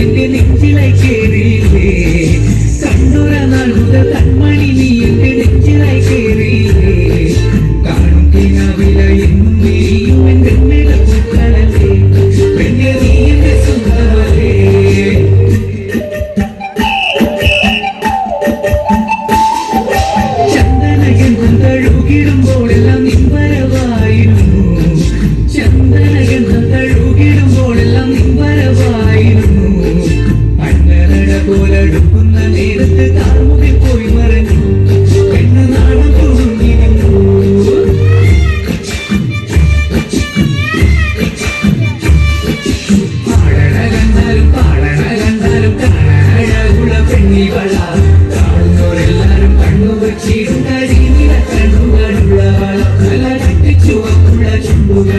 എന്റെ നെഞ്ചിലായി കേറിയില്ലേ? കണ്ണുര നാൾ മുതൽ കൺമണി നീ എന്റെ നെഞ്ചിലായി കേറിയില്ലേ? കാണും കിനാവില എന്നും വിരിയും എന്റെ മേലെ പുത്തലല്ലേ പെണ്ണെ നീ എന്റെ സുന്ദരേ ചന്ദനകൻ തഴുകിടുമ്പോഴെല്ലാം നിമ്പരവായിരുന്നു ചന്ദനകൻ തഴുകിടുമ്പോഴെല്ലാം നിമ്പരവായിരുന്നു ചുവപ്പുള്ള ചുണ്ടുകൾ.